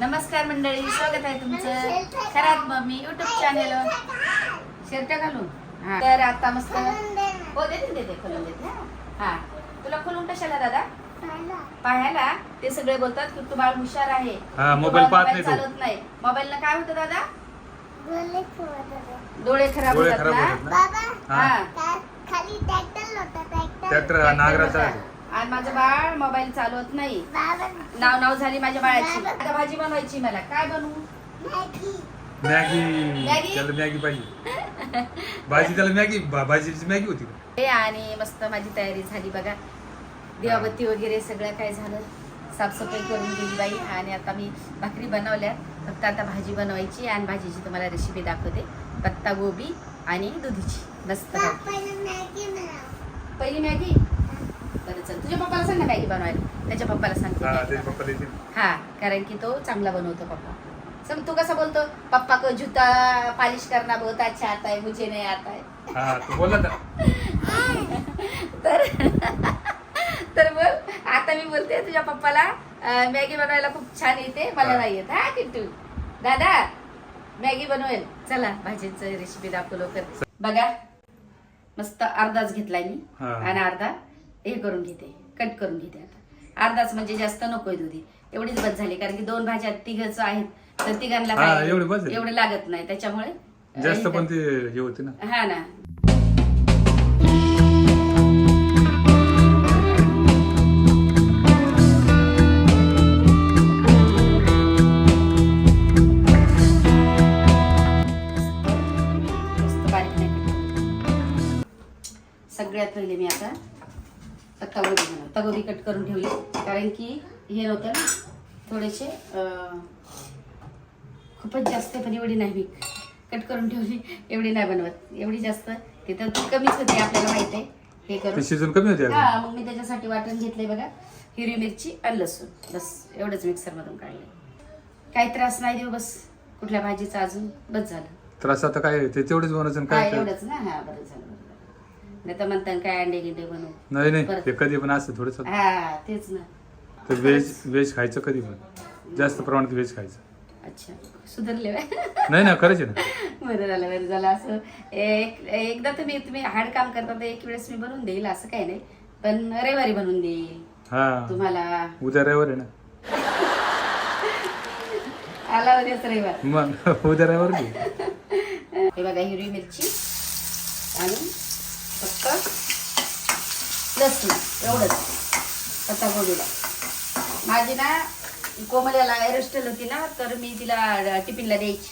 नमस्कार मंडळी स्वागत आहे तुमचं Kharat mummy YouTube channel shirt घालून. तर आता मस्त हो देते देते खोलून देते हा. तुला खोलून कशाला दादा? पाहायला ते सगळे बोलतात की तू बाळ हुशार आहे. हा, मोबाईल पाहत नाही तो. चालवत नाही. मोबाईल काय होतं दादा? डोळे खराब डोळे होतात खराब ना? हा. खाली ट्रॅक्टर होता ट्रॅक्टर ट्रॅक्टर नागराचा. आणि माझं बाळ मोबाईल चालवत नाही. नाव नाव झाली माझ्या बाळाची. आता भाजी बनवायची मला. काय बनवू? मॅगी. मॅगी? त्याला मॅगी पाहिजे. भाजी त्याला मॅगी भाजीची मॅगी होती? हे आणि मस्त माझी तयारी झाली बघा. दिवाबत्ती वगैरे सगळं काय झालं? साफसफाई करून दिली बाई. आणि आता मी भाकरी बनवल्या. फक्त आता भाजी बनवायची आणि भाजीची तुम्हाला रेसिपी दाखवते. पत्ता गोबी आणि दुधीची. मस्त. पहिली मॅगी? बरं चल. तुझ्या पप्पाला सांग ना मॅगी बनवायला. त्याच्या पप्पाला सांगते हा मॅगी ते पप्पा देतील. हा कारण की तो चांगला बनवतो पप्पा. सम तू कसा बोलतो? पप्पा को जूता पालिश करना बहुत अच्छा आता है मुझे नहीं आता है. हा तू बोलला ना तर तर बोल. आता मी बोलते तुझ्या पप्पाला अं, मॅगी बनवायला खूप छान येते मला हा. नाही येत. हा किट्टू. दादा मॅगी बनवेल. चला भाजीचं रेसिपी दाखव लवकर. बघा मस्त अर्धाच घेतलाय मी. हा. आणि अर्धा. हे करून घेते कट करून घेते आता. अर्धाच म्हणजे जास्त नकोय दुधी. एवढीच बस झाली कारण की दोन भाज्या तिघच आहेत तर तिघांना हा, काय एवढी बस झाली. एवढे लागत नाही त्याच्यामुळे जास्त पण ते हे होते ना. हा ना. बारीक नाही. सगळ्यात पहिले मी आता बनव पत्ता गोबी कट करून ठेवली. कारण की हे नव्हतं ना थोडेसे खूपच जास्त पण एवढी नाही मी कट करून ठेवली. एवढी नाही बनवत. एवढी जास्त. ते तर कमीच होते आपल्याला माहीत आहे. हे करून. शिजून कमी होते. हा मग मी त्याच्यासाठी वाटण घेतलंय बघा. हिरवी मिरची आणि लसूण. बस एवढंच मिक्सर मधून काढले काही त्रास नाही देऊ बस. कुठल्या भाजीचा अजून? बस झालं. त्रास आता काय ते तेवढेच हा काय? एवढंच ना. हा बरं झालं. नाही तर म्हणतात काय अंडे गिंडे बनवू. नाही नाही. ते कधी पण असतं थोडस. हा तेच ना. तर व्हेज व्हेज खायचं कधी पण. जास्त प्रमाणात व्हेज खायचं. अच्छा सुधारले बाय. नाही ना खरंच आहे ना. बरं झालं बरं झालं. असं एक एकदा तुम्ही तुम्ही हार्ड काम करता तर एक वेळेस मी बनवून देईल असं काही नाही. पण रविवारी बनवून देईल. हा. तुम्हाला. उद्या रविवार आहे ना. आला उद्याच रविवार. मग उद्या रविवार घे. हे बघा हिरवी मिरची आणि फक्त लसूण एवढंच. पत्ता गोबीला माझी ना कोमल्याला एरेस्टल होती ना तर मी तिला टिफिनला द्यायची.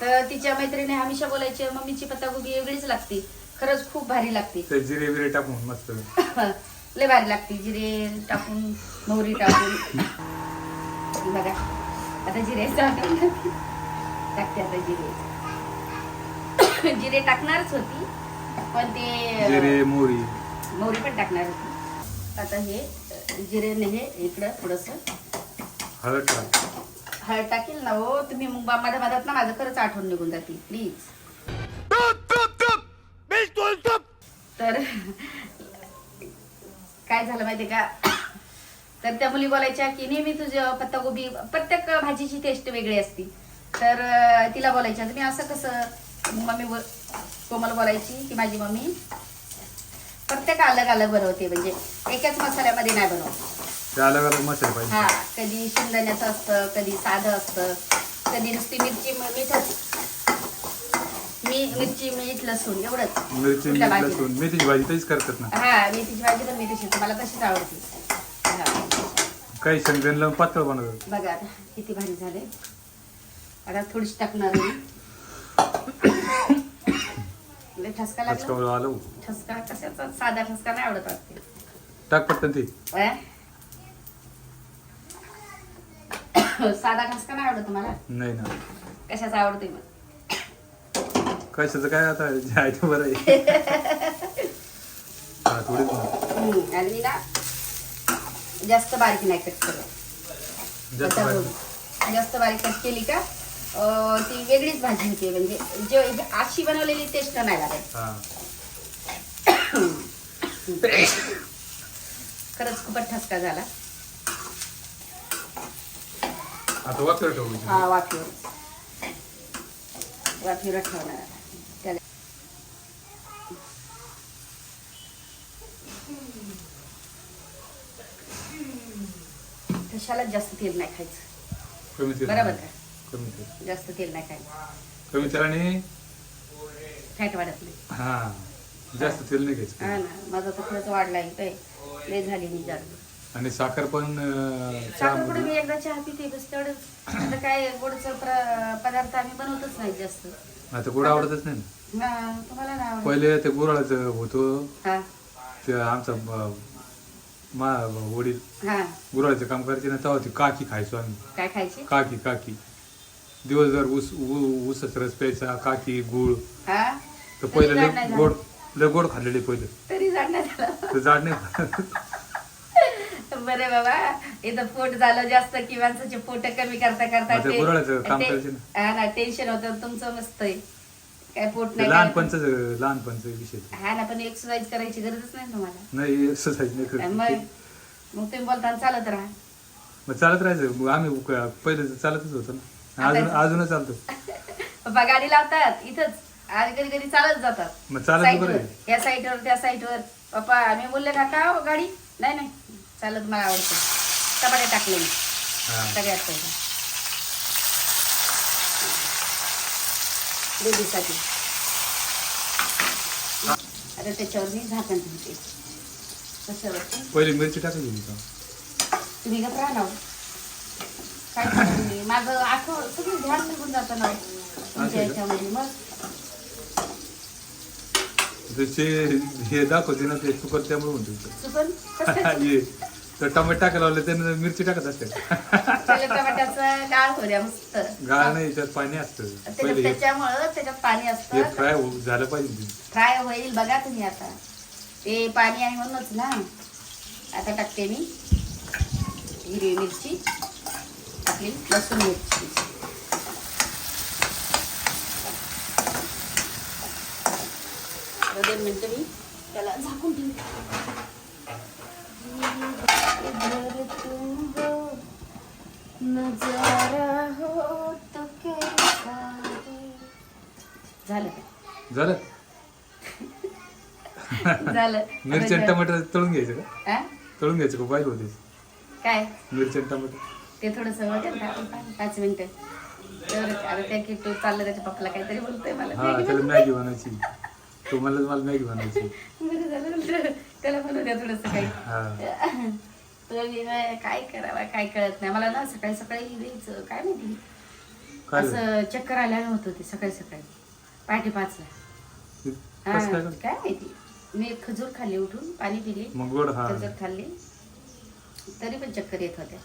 तर तिच्या मैत्रिणी हमेशा बोलायचे मम्मीची पत्तागोबी वेगळीच लागते. खरंच खूप भारी लागते. ते जिरे बिरे टाकून मस्त. लय भारी लागते जिरे टाकून मोहरी टाकून. बघा आता जिरे टाकते आता जिरे. जिरे टाकणारच होती. पण ते जिरे मोहरी. मोहरी पण टाकणार होती. आता हे अ, जिरे ने हे इकडं थोडस. हळद टाक. हळद टाकील ना हो तुम्ही मग माझ्या मधात ना माझं खरंच आठवण निघून जातील प्लीज तर काय झालं माहितीये का? तर त्या मुली बोलायच्या की नेहमी तुझं पत्तागोबी प्रत्येक भाजीची टेस्ट वेगळी असती. तर तिला बोलायच्या तुम्ही असं कसं मग मम्मी कोमल बोलायची की माझी मम्मी प्रत्येक अलग अलग बनवते म्हणजे एकाच मसाल्यामध्ये नाही बनवत. ते अलग अलग मसाले पाहिजे हा कधी शेंगदाण्याचं असतं कधी साधं असतं कधी नुसती मिरची म- मीठच. मी मिरची मीठ लसूण एवढंच. मिरची कुठल्या मीठ भाजीला? लसूण. मेथीची भाजी तशीच करतात ना. हा मेथीची भाजी पण मी तशीच मला तशीच आवडते. हा. काही शेंगदाणे लावून पातळ बनवतात. बघा आता किती भारी झाले. आता थोडीशी टाकणार मी. ठसका लागला. आलं ठसका कशाचा? साधा ठसका नाही आवडत वाटते. टाक पटकन ते. अं? साधा ठसका नाही आवडत मला नाही ना. कशाचा आवडते मग? कशाचं काय आता? जे आहे ते बरं आहे. हा थोडीच बनव. हम्म, आणि मी ना जास्त बारीक नाही कट करत जास्त. बघ, जास्त बारीक कट केली का? ती वेगळीच भाजी होते म्हणजे जे अशी बनवलेली टेस्ट नाही लागत. हा. खरंच खूपच ठसका झाला. आता वापर ठेवू हा वाफीवर. वाफीवर ठेवणार त्याला कशाला जास्त तेल नाही खायचं. बरोबर का? कमी तेल जास्त तेल नाही खायचं कमी तेलाने फॅट वाढत नाही. हा. जास्त तेल नाही घ्यायचं. हा ना. माझा तर खरंच वाढला आहे काय लय झाली मी जाड. आणि साखर पण अं, चहामध्ये मी एकदा चहा पिते बस तेवढंच. आता काय गोडचं प्र- पदार्थ आम्ही बनवतच नाही जास्त. आता गोड आवडतच नाही ना? हा तुम्हाला नाही आवडत? पहिले ते गुराळाचं होतो. हा. ते आमचा ब- मा वडील हा. गुराळाचं काम करायचे ना तेव्हा ती काकी खायचो आम्ही. काय खायचे? काकी काकी. दिवसभर ऊस ऊ- ऊसच रस प्यायचा काकी गुळ. हा? तर पहिले लय नाही गोड झालं. लय गोड खाल्लेले पहिले. तरी नाही झालं. तर जाड नाही बरे बाबा इथं पोट झालं जास्त की माणसाचे पोट कमी करता करता ते- काम ते- हा ना टेन्शन होतं तुमचं मस्त आहे. काय पोट नाही लहानपणच लहानपणचा विषय तो. हा ना पण एक्सरसाइज करायची गरजच नाही तुम्हाला. नाही एक्सरसाइज नाही करत. मग मग तुम्ही बोलताना चालत राहा. मग चालत राहायचं. मग आम्ही क- पहिले चालतच होतो ना. अजून अजूनच चालतो पप्पा गाडी लावतात इथंच. आणि कधी कधी चालत जातात. मग चालत. बरं आहे. या साईडवर त्या साईडवर पप्पा मी बोलले का का हो गाडी. नाही नाही. चालत मला आवडतं. टमाटे टाकले मी. हा. सगळ्यात पहिला. बेबीसाठी आता त्याच्यावर मी झाकण ठेवते. कशावरती पहिले मिरची का? तुम्ही गप्प राहा ना हो. माझं आठवड सगळं ध्यान निघून जातं ना. तुमच्या? याच्यामध्ये मग. त्याचे हे दाखवते ना ते चुकत त्यामुळे म्हणतो चुकून कसं ये. तर टमाटे टाकायला लावले त्याने मिरची टाकत असते. त्याला टमाट्याचं गाळ हो द्या मस्त. गाळ नाही त्यात पाणी असतं. त्याच्यात पहिले हे- त्याच्यामुळं त्याच्यात पाणी हे असतं फ्राय झालं पाहिजे. फ्राय होईल बघा तुम्ही आता. ते पाणी आहे म्हणूनच ना. आता टाकते मी. हिरवी मिरची. आपली लसूण मिरची दोन मिनटं मी त्याला झाकून. झालं झालं? झालं. मिरची आणि टमाटर तळून घ्यायचं का? तळून घ्यायचं का? पाहिजे होते. काय? मिरची आणि टमाटर. ते थोडस ना आपण पाच- पाच मिनिटं. आता त्या तो चाललं त्याच्या पप्पाला काहीतरी बोलतोय मला. हा त्याला मॅगी बनायची. तो म्हणलं मला मॅगी बनायची. बरं झालं म्हणलं. त्याला म्हणू द्या थोडस काही. हा. तर मी काय काय करावं काय कळत नाही. मला ना सकाळी सकाळी काय माहिती? काय? झालं? असं चक्कर आल्यानं होत होते सकाळी सकाळी. पहाटे पाचला. कसं हा, काय झालं? काय माहिती? मी खजूर खाल्ली उठून पाणी पिले मग गोड हा. खजूर खाल्ली. तरी पण चक्कर येत होत्या.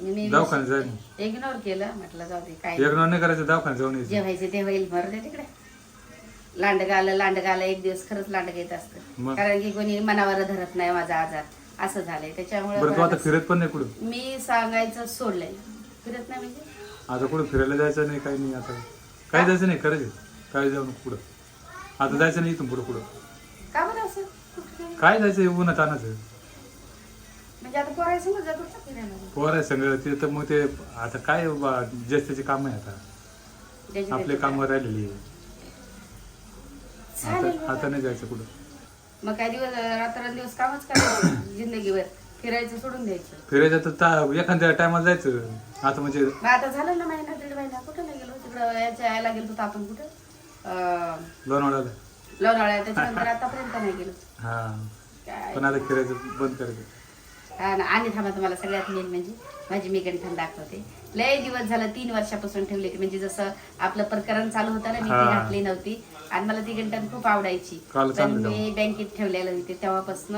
मी दवाखान्यात इग्नोर केलं. म्हटलं जाऊ दे काय एक नाही. करायचं दवाखान्यात जाऊन जे यायचं. व्हायचे ते होईल दे तिकडे. लांडग आलं लांडग आलं एक दिवस खरंच लांडग येत असतं. मग? कारण की कोणी मनावर धरत नाही माझा आजार. असं झालंय. बरं तू आता त्याच्यामुळे फिरत पण नाही कुठं? मी सांगायचं सोडलंय. फिरत नाही म्हणजे? आता कुठं फिरायला जायचं नाही काही नाही आता. काही जायचं नाही करायचं. काय जाऊ नको पुढं आता जायचं नाही इथून पुढं पुढं का बरं असं? कुठं? गेलं? काय जायचं उन्हात आणायचं. म्हणजे आता पोरायचं जातो का फिरायला पोर आहे सगळं ते तर मग ते आता काय बा, काम आहे आता. आपले त्याची काम राहिलेली आहे. चालेल आता आता नाही जायचं कुठं. मग काय दिवस रात्रंदिवस कामच करायचं जिंदगीवर. फिरायचं सोडून द्यायचं. फिरायचं तर ता- एखाद्या टायमाला जायचं. आता म्हणजे मग आता झालं ना महिना दीड महिना. कुठं नाही गेलो. तिकडं याच्या यायला गेलो होतो आपण कुठं? अं, लोणावळ्याला. लोणावळ्या त्याच्यानंतर आतापर्यंत नाही गेलो. हा. काय? पण आता फिरायचं बंद करायचं. आणि थांबा तुम्हाला सगळ्यात मेन म्हणजे माझी मी गंठन दाखवते. लय दिवस झालं तीन वर्षापासून ठेवली होती म्हणजे जसं आपलं प्रकरण चालू होतं ना मी ती. घातली नव्हती. आणि मला ती गंठन खूप आवडायची. पण मी बँकेत ठेवलेलं होती तेव्हापासून.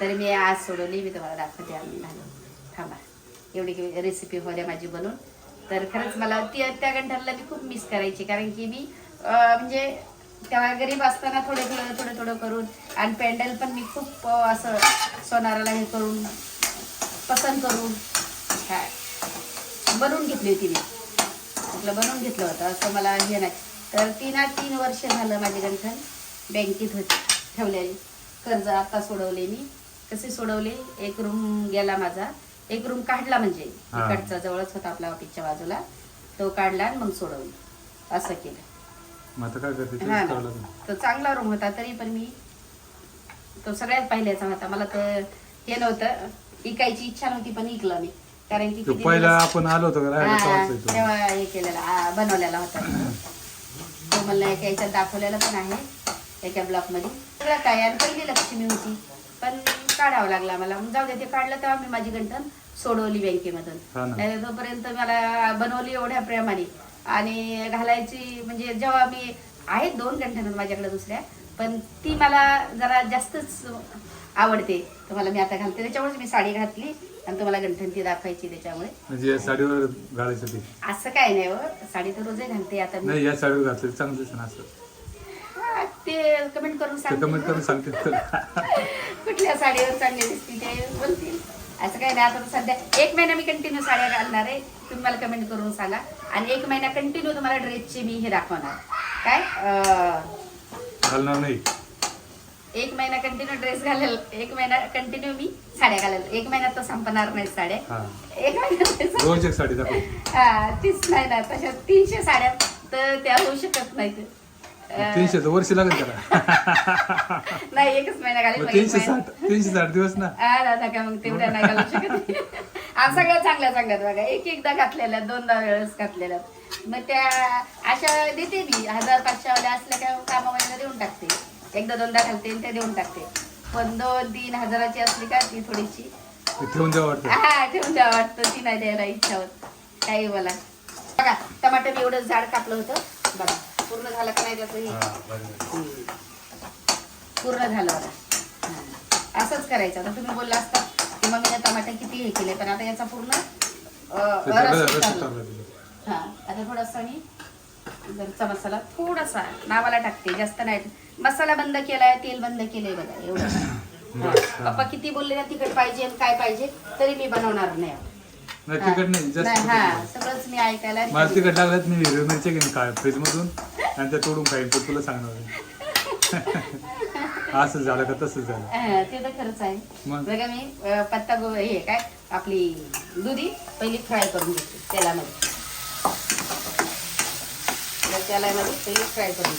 तरी मी आज सोडवली मी तुम्हाला दाखवते घालून थांबा. एवढी रेसिपी होत्या माझी बनून. तर खरंच मला ती त्या गंठनला मी खूप मिस करायची. कारण की मी म्हणजे तेव्हा गरीब असताना थोडे थोडं थोडं थोडं करून आणि पॅन्डल पण मी खूप असं सोनाराला हे करून पसंत करून बनवून घेतली होती मी. म्हटलं बनवून घेतलं होतं असं मला हे नाही. तर ती ना तीन वर्ष झालं माझे गंठन बँकेत होती ठेवलेली. कर्ज आता सोडवले मी. कसे सोडवले? एक रूम गेला माझा. एक रूम काढला म्हणजे. इकडचा जवळच होता आपल्या ऑफिसच्या बाजूला. तो काढला आणि मग सोडवलं. असं केलं. हा ना. तो चांगला रूम होता तरी पण मी तो सगळ्यात पहिल्याचा होता. मला तर हे नव्हतं. इकायची इच्छा नव्हती पण इकला मी. कारण की तो किती पहिला दिवस- आपण आलो होतो का राहायला हा, तेव्हाच येतो. तेव्हा हे केलेला आ, बनवलेला होता. तो मला एका याच्यात दाखवलेला पण आहे एका ब्लॉकमध्ये सगळं काय आणि पहिली लक्ष्मी होती. पण काढावं लागला मला. मग जाऊ दे ते काढलं तेव्हा मी माझी गंठन सोडवली बँकेमधून. हा ना. नाही तोपर्यंत मला बनवली एवढ्या प्रेमाने. आणि घालायची म्हणजे जेव्हा मी आहेत दोन गंठन माझ्याकडे दुसऱ्या पण ती मला जरा जास्तच आवडते. तुम्हाला मी आता घालते. त्याच्यामुळेच मी साडी घातली आणि तुम्हाला गंठन ती दाखवायची त्याच्यामुळे. म्हणजे या साडीवर घालायचं ते. असं काय नाही हो. साडी तर रोजही घालते आता मी. नाही या साडीवर घातलं चांगलंच ना असं. हा, ते कमेंट करून ते सांग कमेंट करून सांगते तर. कुठल्या साडीवर चांगली दिसते ते बोलतील. असं काय नाही आता तर सध्या एक महिना मी कंटिन्यू साड्या घालणार आहे. तुम्ही मला कमेंट करून सांगा. आणि एक महिना कंटिन्यू तुम्हाला ड्रेसची मी हे दाखवणार. काय? अं, घालणार नाही. एक महिना कंटिन्यू ड्रेस घालेल एक महिना कंटिन्यू मी साड्या घालेल. एक महिन्यात तर संपणार नाही साड्या. हा. एक महिन्यात रोज एक साडी हा तीच तशा तीनशे साड्या तर त्या होऊ शकत नाहीत. तीनशे तर वर्षी लागेल त्याला. नाही एकच महिना घालेल तीनशे साठ तीनशे साठ दिवस ना. आ, दादा का मग तेवढ्या नाही घालू शकत आज सगळ्या चांगल्या चांगल्यात बघा. एक एकदा घातलेल्या दोनदा वेळेस घातलेल्या. मग त्या अशा देते मी. हजार पाचशेवाल्या असल्या का कामामध्ये देऊन टाकते. एकदा दोनदा घालते आणि त्या देऊन टाकते. पण दोन तीन हजाराची असली का ती थोडीशी. ते ठेवून द्यावं वाटतं. हा ठेवून द्यावं वाटतं. ती नाही द्यायला इच्छा होत. काही बोला बघा टमाटर मी एवढं झाड कापलं होतं. बघा पूर्ण झालं का नाही त्याचं हे? पूर्ण झालं बघा. असंच करायचं. आता तुम्ही बोलला असता की मग टमाटर किती हे केले पण आता याचा पूर्ण ते. हा आता थोडासा मी घरचा मसाला थोडासा नावाला टाकते जास्त नाही. मसाला बंद केलाय तेल बंद केलंय बघा एवढं. पप्पा किती बोलले ना तिखट पाहिजे काय पाहिजे तरी मी बनवणार नाही. तिखट नाही हा. सगळंच मी ऐकायला मला तिखट लागल्यात मी हिरवी मिरची घेईन काय फ्रीज मधून आणि त्या तोडून खाईन तर तुला सांगणार असं झालं का तसंच झालं. हा, ते तर खरंच आहे. मग? बघा मी अं, पत्ता गो हे काय आपली दुधी पहिली फ्राय करून घेते तेलामध्ये. या तेलामध्ये पहिली फ्राय करून.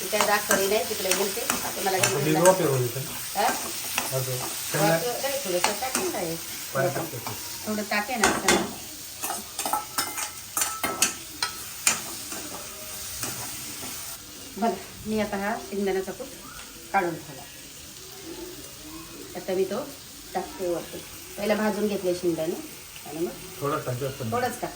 ती काय दाखवली नाही तिकडे तुम्हाला काही वाटलं- नाही, थोडंसं टाकेन काय टाकते. थोडं टाकेन असताना बघा मी आता हा शेंगदाण्याचा कूट काढून ठेवला. आता मी तो टाकते वरती. पहिला भाजून घेतले शेंगदाणे. आणि मग थोडा टाक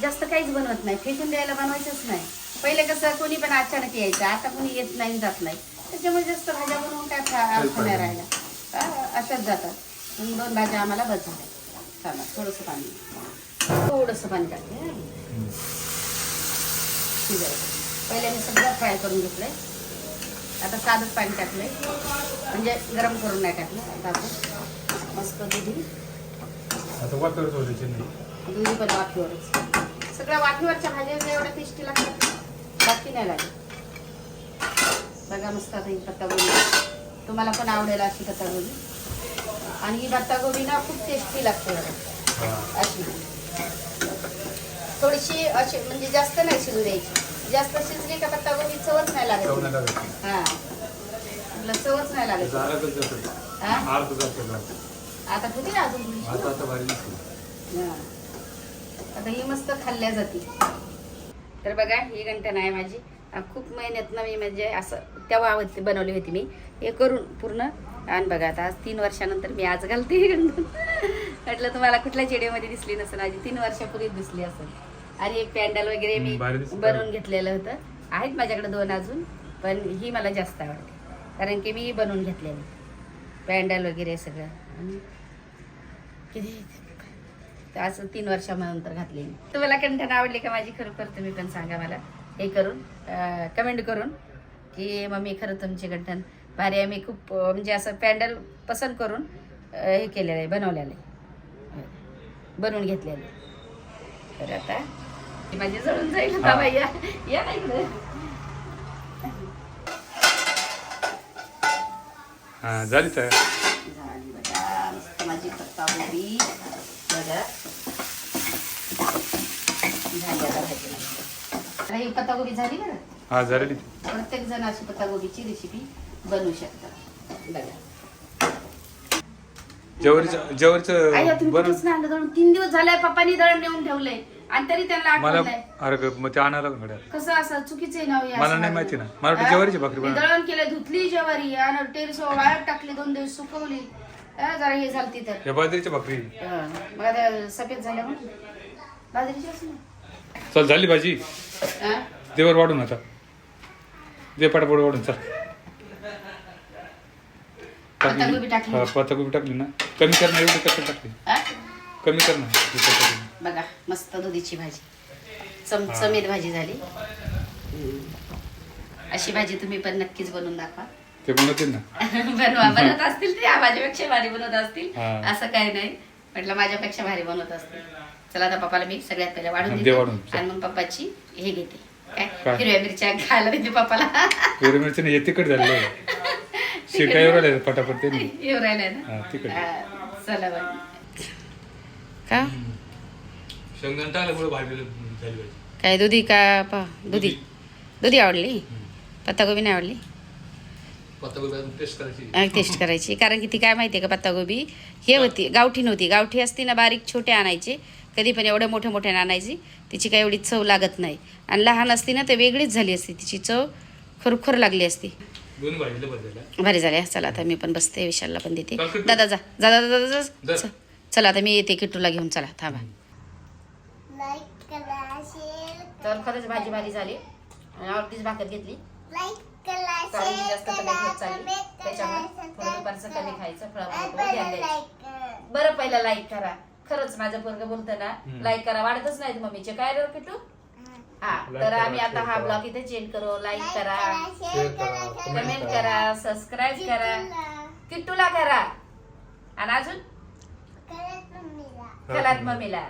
जास्त काहीच बनवत नाही. फेकून द्यायला बनवायचंच नाही. पहिले कसं कोणी पण अचानक यायचं. आता कोणी येत नाही जात नाही. त्याच्यामुळे जास्त भाज्या बनवून काय फायदा राहिला. अशाच जातात. दोन भाज्या आम्हाला बस झाल्या. चालेल थोडंसं पाणी. थोडंसं पाणी टाकते. शिजायचं पहिले मी सगळं फ्राय करून घेतलंय. आता साधंच पाणी टाकलंय. म्हणजे गरम करून नाही टाकलं. आता आपण मस्त दुधी. दुधी पण वाफीवरच. सगळ्या वाफीवरच्या भाज्या ज्या एवढ्या टेस्टी लागतात. बाकी नाही लागत. बघा मस्त आता ही पत्तागोबी तुम्हाला पण आवडेल अशी पत्तागोबी आणि ही पत्तागोबी ना खूप टेस्टी लागते बघा. अशी. थोडीशी अशी म्हणजे जास्त नाही शिजू द्यायची. जास्त शिजली का पत्तागोबी चवच नाही लागत. हा. चवच नाही लागत. आता होती ना अजून. आता. हा. ही मस्त खाल्ल्या जाते तर बघा ही गंठण आहे माझी. खूप मेहनतनं मी म्हणजे असं तेव्हा आवडते बनवली होती मी. हे करून पूर्ण. आणि बघा आता आज तीन वर्षानंतर मी आज घालते ही गंठण म्हटलं तुम्हाला कुठल्या व्हिडिओमध्ये दिसली नसेल? माझी तीन वर्षापूर्वीच दिसली असेल. आणि पॅन्डल वगैरे मी. बनवून घेतलेलं होतं. आहेत माझ्याकडे दोन अजून पण ही मला जास्त आवडते. कारण की मी बनवून घेतलेली. पॅन्डल वगैरे सगळं. आणि किती तर असं तीन वर्षानंतर घातली तुम्हाला कंठन आवडली का माझी? खरोखर तुम्ही पण सांगा मला. हे करून कमेंट करून की मम्मी खरं तुमची कंठन भारी आहे. मी खूप म्हणजे असं पॅन्डल पसंत करून हे केलेलं आहे बनवलेलं आहे. बनवून घेतलेलं आहे. तर आता माझी जळून जाईल. बाई, या या ना इकडे. हा झाली तयार. झालं. पत्तागोबी बघा झाली आता भाजी आता ही पत्तागोबी झाली बरं? हा झालेली. प्रत्येक जण अशी पत्तागोबीची रेसिपी बनवू बघा. तुम्ही कुठेच नाही आणलं दळून तीन दिवस झाले पप्पानी दळण नेऊन ठेवलंय. आणि तरी त्यांना मला आठवलंय अरे ग- मग ते आणायला लागलं घड्याळ. कसं असं चुकीचं आहे नाव मला नाही. माहिती ना. मला? ज्वारीची भाकरी. दळण केलं धुतली ज्वारी आणि टेरेस वाळत टाकली दोन दिवस सुकवली. हा, जरा हे झालती तर या बाजरीची भाकरी हा. मग आता सफेद झाल्या म्हणून बाजरीची ना चल झाली भाजी हा? देवर वाढून आता दे पटापट वाढून चल पत्ताकोबी टाकली. हा, पत्ताकोबी टाकली ना कमी कर ना एवढी कसं टाकली हा? कमी कर ना ही पत्ताकोबी. बघा मस्त दुधीची भाजी चमचमीत भाजी झाली हम्म. अशी भाजी तुम्ही पण नक्कीच बनवून दाखवा ते बनवतील ना? बनवा. बनवत असतील ते. माझ्यापेक्षा भारी बनवत असतील. हा. असं काही नाही. म्हटलं माझ्यापेक्षा भारी बनवत असतील. चला आता पप्पाला मी सगळ्यात पहिले वाढून हा, दे देते वाढून. आणि मग पप्पाची हे घेते. काय? काय? हिरव्या मिरच्या खायला देते पप्पाला. हिरवी मिरची नाही हे तिखट झालेलं आहे. शिकाय राहिले पटापट ते. नाही येऊ राहिलाय ना? हा, चला बाई का? शेंगदाणा टाकल्यामुळे भाजी झाली पाहिजे. काय दुधी का पा दुधी? दुधी. आवडली? पत्तागोबी नाही आवडली? पत्ताकोबी टेस्ट करायची. टेस्ट करायची. कारण की ती काय माहिती आहे का पत्तागोबी? हे होती गावठी नव्हती. गावठी असती ना बारीक छोटे आणायचे. कधी पण एवढे मोठे मोठे आणायची. तिची काही एवढी चव लागत नाही. आणि लहान असती ना ते वेगळीच झाली असती. तिची चव खरोखर लागली असती. भारी झाले चला आता मी पण बसते. विशालला पण देते. दादा जा. जा दादा दादा जा. चल. चला आता मी येते किट्टूला घेऊन. चला थांबा. लाईक करा शेअर तर खरंच भाजी भारी झाली. आणि अर्धीच भाकर घेतली. शेअर जास्त तब्येत होत चालली. त्याच्यामुळे थोडं दुपारचं कमी खायचं आणि ध्यान द्यायचं. बरं पहिला लाईक करा. खरंच माझं पोरग बोलतं ना. लाईक करा. वाढतच नाहीत मम्मीचे. काय रे किटू हा. तर आम्ही आता हा. ब्लॉग इथे चेंज करू. लाईक करा कमेंट करा. करा सबस्क्राईब करा. किट्टूला. करा. आणि अजून? कलात मम्मीला.